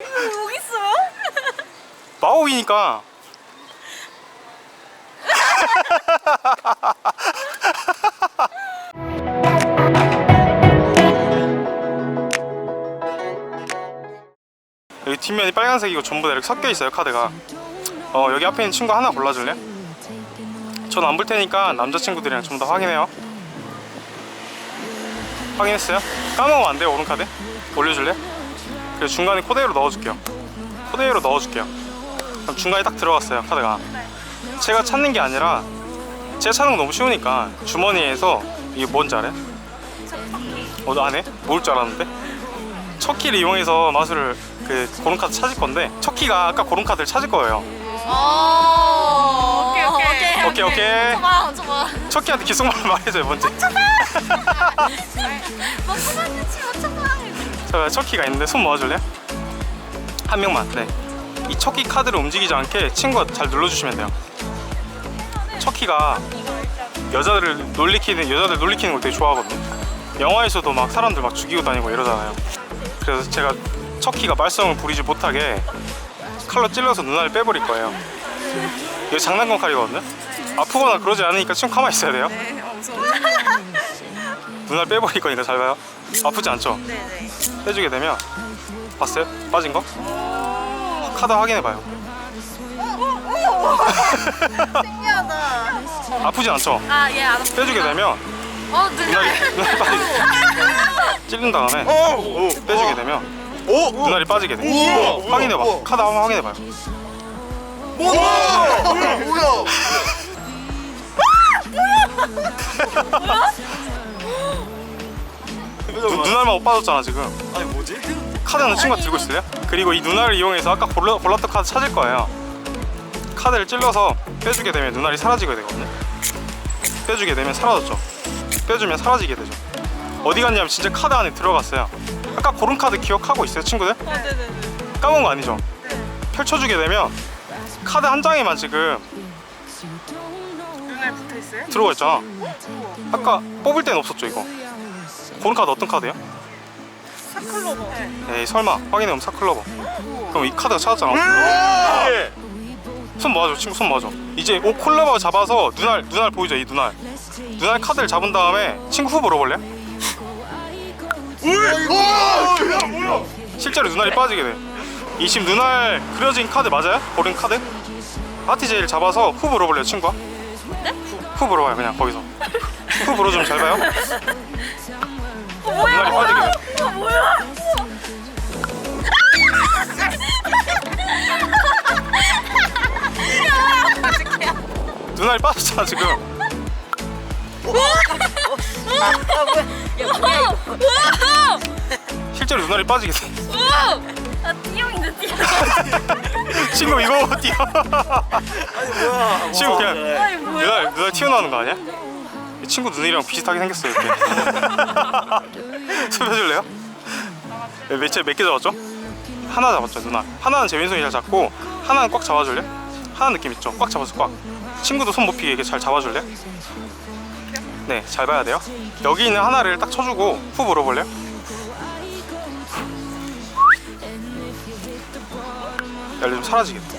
여기 있어요? 마오이니까 여기 뒷면이 빨간색이고 전부 다 이렇게 섞여 있어요 카드가 어 여기 앞에 있는 친구 하나 골라줄래? 전 안 볼 테니까 남자친구들이랑 좀더 확인해요 확인했어요? 까먹으면 안 돼요 오른 카드 올려줄래? 그리고 중간에 코데이로 넣어줄게요 코데이로 넣어줄게요 그럼 중간에 딱 들어갔어요 카드가 제가 찾는 게 아니라 제가 찾는 건 너무 쉬우니까 주머니에서 이게 뭔지 알아요? 어, 안 해? 모를 줄 알았는데 첫 키를 이용해서 마술을 그 고른 카드 찾을 건데 첫 키가 아까 고른 카드를 찾을 거예요 어. 오케이 오케이. 오케이 오케이 좋아 좋아. 첫 키한테 귓속말 말해줘요 먼저 너 초반에 치워 초 반. 자, 첫 키가 있는데 손 모아줄래? 한 명만. 네이 첫키 카드를 움직이지 않게 친구가 잘 눌러주시면 돼요. 첫 키가 여자들을 놀리키는 여자들 놀리키는 걸 되게 좋아하거든요. 영화에서도 막 사람들 막 죽이고 다니고 이러잖아요. 그래서 제가 첫 키가 말썽을 부리지 못하게 칼로 찔러서 눈알을 빼버릴 거예요. 이거 장난감 칼이거든요? 아프거나 그러지 않으니까 친구 가만히 있어야 돼요? 네, 엄청. 눈알 빼버릴 거니까 잘 봐요 아프지 않죠? 네네. 빼주게 되면 봤어요? 빠진 거? 카드 확인해 봐요. 신기하다. 아프진 않죠? 아얘 안. 빼주게 되면 어 눈알이 눈알. 눈알이 빠지게 찔린 다음에 오! 빼주게 되면 오! 눈알이 빠지게 돼. 우와! 확인해 봐. 우와! 카드 한번 확인해 봐요. 우와! 뭐야? 뭐야? 눈- 눈알만 못 빠졌잖아 지금. 아니 뭐지? 카드는 친구가 들고 있을래요? 그리고 이 눈알을 이용해서 아까 골라, 골랐던 카드 찾을 거예요. 카드를 찔러서 빼주게 되면 눈알이 사라지게 되거든요. 빼주게 되면 사라졌죠. 빼주면 사라지게 되죠. 어디 갔냐면 진짜 카드 안에 들어갔어요. 아까 고른 카드 기억하고 있어요, 친구들? 아 네네네. 까먹은 거 아니죠? 네. 펼쳐주게 되면 카드 한 장에만 지금 눈알 붙어 있어요? 들어가 있잖아. 아까 뽑을 때는 없었죠, 이거. 고른 카드 어떤 카드예요? 사클로버. 네. 에이, 설마. 확인해보면 사클러버. 그럼 이 카드가 찾았잖아. 예! 손 모아줘 친구 손 모아줘 이제 오 콜라바 잡아서 눈알 눈알 보이죠 이 눈알 눈알 카드를 잡은 다음에 친구 후 물어볼래? 와! 야 뭐야? 실제로 눈알이 빠지게 돼 이 지금 눈알 그려진 카드 맞아요? 고른 카드? 파티제일 잡아서 후 물어볼래요 친구가? 네? 후 물어봐요 그냥 거기서 후 물어주면 잘 봐요 눈알이 빠지게 돼어 뭐야? 눈알이 빠졌잖아 지금 실제로 눈알이 빠지게 돼아 띠용인데 띠용. 친구 이거 뛰어 아니 뭐야? 친구 그냥 아니 뭐야? 눈알 눈알 튀어나오는 거 아니야? 이 친구 눈이랑 비슷하게 생겼어요 이렇게 손 펴줄래요? 몇개 몇개 잡았죠? 하나 잡았죠 누나 하나는 제 왼손이 잘 잡고 하나는 꽉 잡아줄래? 하나 느낌 있죠? 꽉 잡았어 꽉 친구도 손 못 피게 이렇게 잘 잡아줄래? 네 잘 봐야 돼요 여기 있는 하나를 딱 쳐주고 후 물어볼래요? 야, 좀 사라지겠다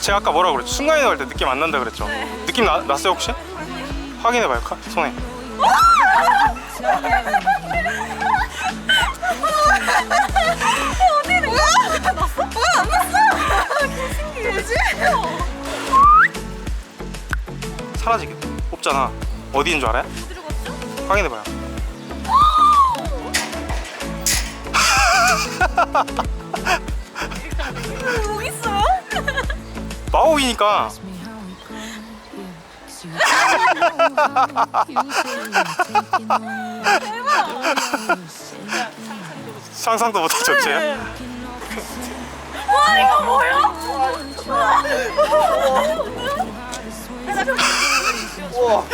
제가 아까 뭐라고 그랬죠? 순간이동 할때 느낌 안 난다 그랬죠? 느낌 나, 났어요 혹시? 확인해봐요 카, 손에? 사라지게 돼 없잖아 어디인 줄 알아요? 확인해봐요 마오이니까 상상도 못하죠 제와 이거 뭐야? 와. 우와!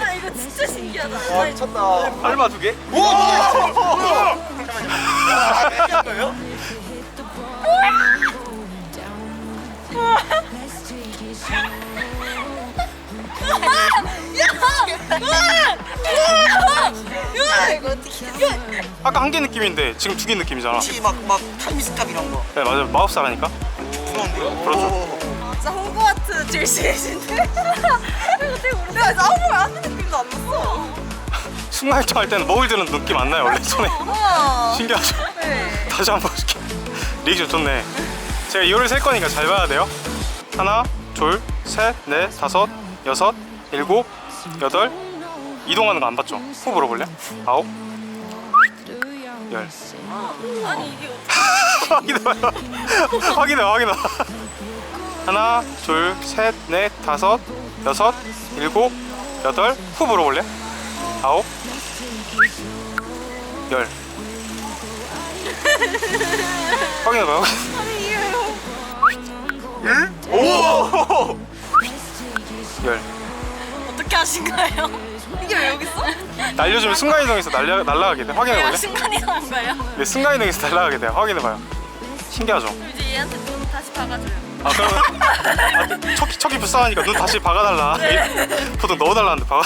아 이거 진짜 신기하다. 와 미쳤다. 알바 두 개? 우와! 한 개 느낌인데 지금 두 개 느낌이잖아. 혹시 막막 타임스탑 이런 거 네 맞아요. 마법사라니까. 그런데요? 그렇죠. 오. 진짜 호그와트 출신이신데? 내가 싸움을 하는 느낌도 안 났어. 순간이동 할 때는 먹을 드는 느낌 안 나요 원래 손에. 우와. 신기하죠. 네. 다시 한번 볼게. 리액션 좋네. 제가 이거를 셀 거니까 잘 봐야 돼요. 하나, 둘, 셋, 넷, 다섯, 여섯, 일곱, 여덟. 이동하는 거 안 봤죠? 후 물어볼래? 아홉, 열. 아니 이게 확인해봐요. 확인해, 확인해. 하나, 둘, 셋, 넷, 다섯, 여섯, 일곱, 여덟. 후 물어볼래? 아홉, 열. 확인해봐요. 아니 이게 오! 열. 어떻게 하신가요? 이게 왜 여기 있어? 날려주면 순간이동해서 날려, 날아가게 돼. 확인해볼래? 내가 순간이동한 거예요? 네, 순간이동해서 날아가게 돼요. 확인해봐요. 신기하죠? 이제 얘한테 돈 다시 박아줘요. 아, 그러면 아, 척이, 척이 불쌍하니까 눈 다시 박아달라. 보통 넣어달라는데 박아.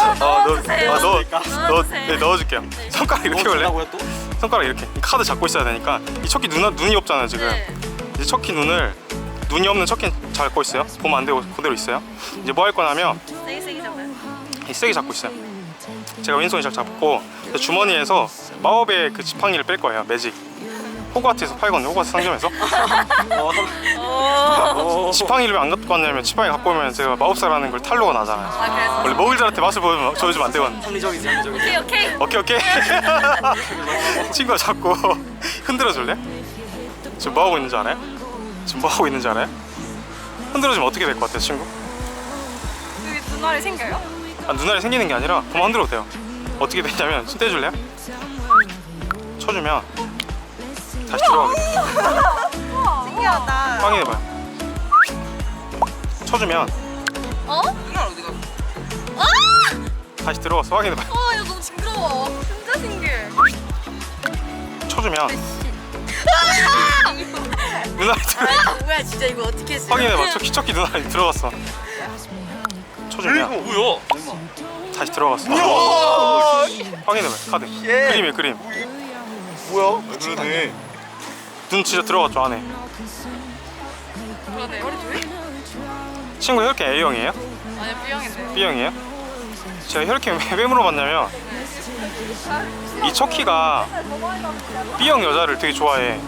어, 넣어, 넣어주세요. 아, 넣어, 넣어, 넣어주세요. 네, 넣어줄게요. 손가락 이렇게 올래? 또? 손가락 이렇게. 이 카드 잡고 있어야 되니까 이 척키 눈, 눈이 없잖아요, 지금. 네. 이제 척키 눈을 눈이 없는 척키 잡고 있어요. 보면 안 되고 그대로 있어요. 이제 뭐 할 거냐면 세게 세게 잡아요. 이 세게 잡고 있어요. 제가 왼손이 잘 잡고 주머니에서 마법의 그 지팡이를 뺄 거예요. 매직. 호그와트에서 팔거든요. 호그와트 상점에서. 오. 어, 지팡이를 왜 안 갖고 왔냐면 지팡이 갖고 오면 제가 마법사라는 걸 탈로가 나잖아요. 아 그래서 원래 먹을자한테 맛을 보여주면, 보여주면 안 되거든요. 합리적이지 합리적이지 오케이 오케이. 오케이 오케이. 친구가 자꾸 흔들어 줄래? 지금 뭐 하고 있는지 알아요? 지금 뭐 하고 있는지 알아요? 흔들어 주면 어떻게 될 것 같아요, 친구? 여기 눈알이 생겨요? 아, 눈알이 생기는 게 아니라 그만 흔들어도 돼요. 어떻게 되냐면 손 떼줄래요? 쳐주면 다시 들어가게 돼요. 신기하다. 확인해봐요. 쳐주면 어? 누나 어디가 아! 다시 들어가서 확인해봐요. 아 이거 너무 징그러워. 진짜 신기해. 쳐주면 아! 들어. 뭐야 진짜 이거 어떻게 했어? 확인해봐. 척키 척키 눈알이 들어갔어. 쳐주면 뭐야? 다시 들어갔어. 확인해봐요. 카드. 예. 그림이에요 그림. 뭐야? 그러네 눈 진짜 들어갔죠 안에. 그러네. 머리 왜? 친구 혈액 A형이에요? 아니 B형인데. B형이에요? 제가 혈액 왜 물어봤냐면 이 척키가 B형 여자를 되게 좋아해.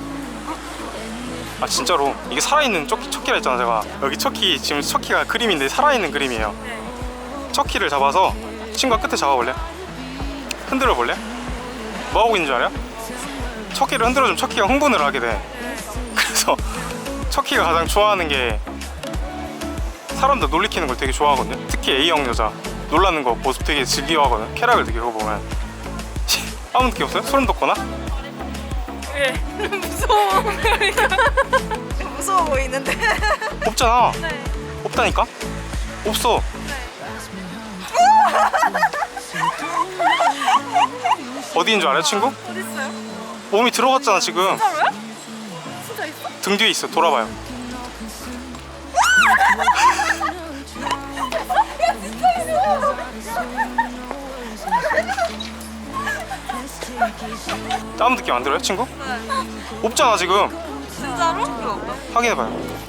아 진짜로 이게 살아있는 척키, 척키라 했잖아 제가 여기 척키 지금 척키가 그림인데 살아있는 그림이에요 척키를 잡아서 친구가 끝에 잡아볼래? 흔들어 볼래? 뭐 하고 있는 줄 알아요? 척키를 흔들어주면 척키가 흥분을 하게 돼 그래서 척키가 가장 좋아하는 게 사람들 놀리키는 걸 되게 좋아하거든요. 특히 A형 여자 놀라는 거 모습 되게 즐겨하거든. 쾌락을 느끼고 보면 아무 느낌 없어요? 소름 돋거나? 왜? 무서워. 무서워 보이는데. 없잖아. 네. 없다니까? 없어. 어디인 줄 알아요, 친구? 어디 있어요? 몸이 들어갔잖아 지금. 진짜로요? 진짜 있어? 등 뒤에 있어. 돌아봐요. 아무 느낌 안 들어요, 친구? 네. 없잖아 지금. 진짜로? 확인해봐요.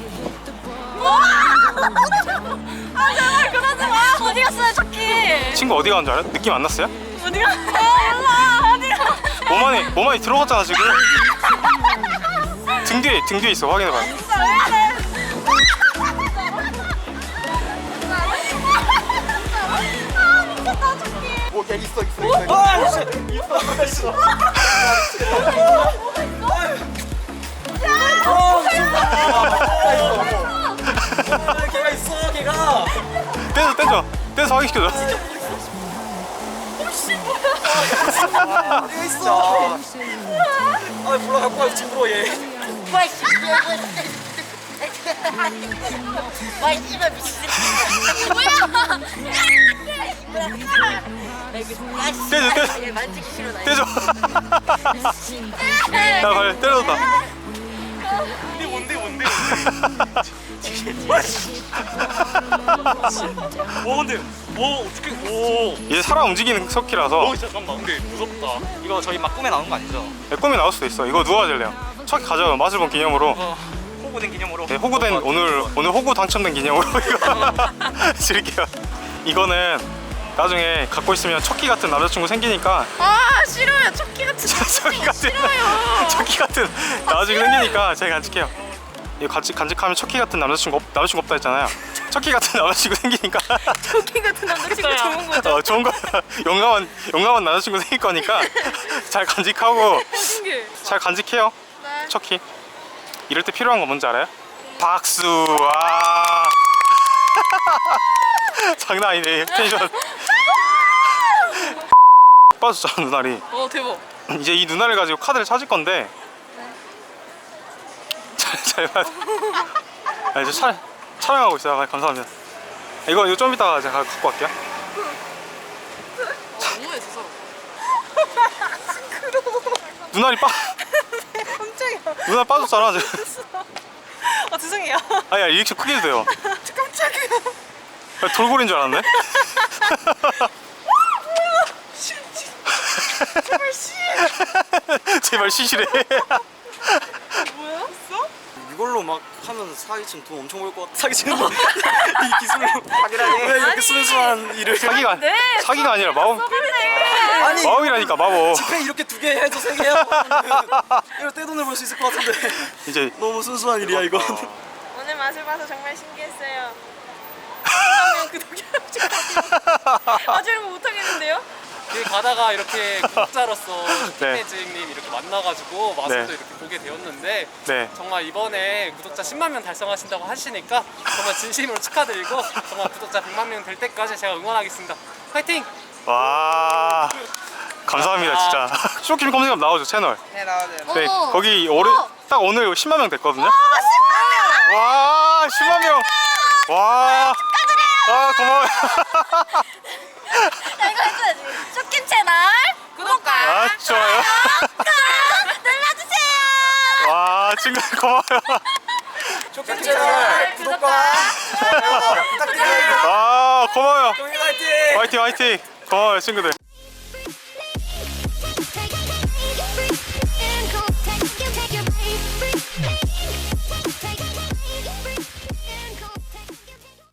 아 제발 그러지 마. 어디 갔어요 저기? 친구 어디 가는 줄 알아요? 느낌 안 났어요? 어디 가? 아 몰라. 어디 가? 몸 안에 몸 안에 들어갔잖아 지금. 등 뒤에 등 뒤에 있어. 확인해봐요. 진짜 왜 이래? 아 미쳤다 저기. 오, 야 있어 있어 있어. 아 있어 있어 있어 아, 걔가 있어. 걔가 떼줘 떼줘. 떼서 확인시켜줘. 걔가 있어 아 몰라 갖고 와 징그러워 얘. 와 씨발 와 씨발 미친 뭐야 떼줘 떼줘 얘 만지기 싫어 나 떼줘. 때려줬다. 뭔데 뭔데 뭔데 오 근데 오 어떻게 오. 이제 사람 움직이는 석기라서 오 잠깐만 근데 무섭다. 이거 저희 막 꿈에 나오는 거 아니죠? 네, 꿈이 나올 수도 있어. 이거 누가 가질래요? 척이 가져요. 맛을 본 기념으로. 어, 호구된 기념으로. 네, 호구된 오늘 오늘 호구 당첨된 기념으로 이거 드릴게요. 이거는 나중에 갖고 있으면 척기 같은 남자친구 생기니까 아 싫어요. 척키 같은 척기 같은 싫어요. 척기 같은 나중에 생기니까 제가 간직해요. 이거 간직 간직하면 척기 같은 남자친구 없, 남자친구 없다 했잖아요. 척기 같은 남자친구 생기니까 척키 같은 남자친구 좋은 거죠. 어, 좋은 거 용감한 용감한 남자친구 생길 거니까 잘 간직하고. 잘 간직해요. 네. 척키. 이럴 때 필요한 거 뭔지 알아요? 박수. 와. 장난 아니네 텐션. 빠졌잖아 누나리. 어 대박. 이제 이 누나를 가지고 카드를 찾을 건데. 잘잘 봐. 아 이제 촬 촬영하고 있어요. 아, 감사합니다. 이거 이거 좀 이따가 제가 갖고 갈게요. 너무해 저 사람. 누나리 빠. 누나 빠졌잖아 지금. 아 죄송해요. 아야 리액션 크게 해도 돼요. 깜짝이야. 아, 돌고래인 줄 알았네. 제발 씨. 제발 시시래. 뭐야? 있어? 이걸로 막 하면 사기치면 돈 엄청 벌 것 같아. 사기치는 거. 이 기술로 사기라니. 왜 이렇게 순수한 일을? 사기가 네. 사기가 아니라 마법. 아니 마법이라니까 마법. 집회 이렇게 두 개 해도 세개 하고 이거 떼돈을 벌 수 있을 것 같은데 이제 너무 순수한 일이야 이거. 오늘 맛을 봐서 정말 신기했어요. 구독자 아직 이런 거 못하겠는데요? 길 가다가 이렇게 구독자로서 네. 슈팅매직님 이렇게 만나가지고 마술도 네. 이렇게 보게 되었는데 네. 정말 이번에 구독자 10만 명 달성하신다고 하시니까 정말 진심으로 축하드리고 정말 구독자 100만 명 될 때까지 제가 응원하겠습니다. 화이팅! 와 감사합니다 진짜. 쇼킴 검색하면 나오죠 채널. 네 나와줘요. 네 어머. 거기 올해 딱 오늘 10만 명 됐거든요. 아, 와 10만 명. 와. 아 고마워요. 나 이거 해줘야지. 쇼킴 채널 구독과 아 좋아요. 눌러주세요. 와 친구 고마워요. 쇼핑 채널 구독과 좋아요 부탁드려요. 아 고마워요. 화이팅! 화이팅 화이팅. 고마워요 친구들.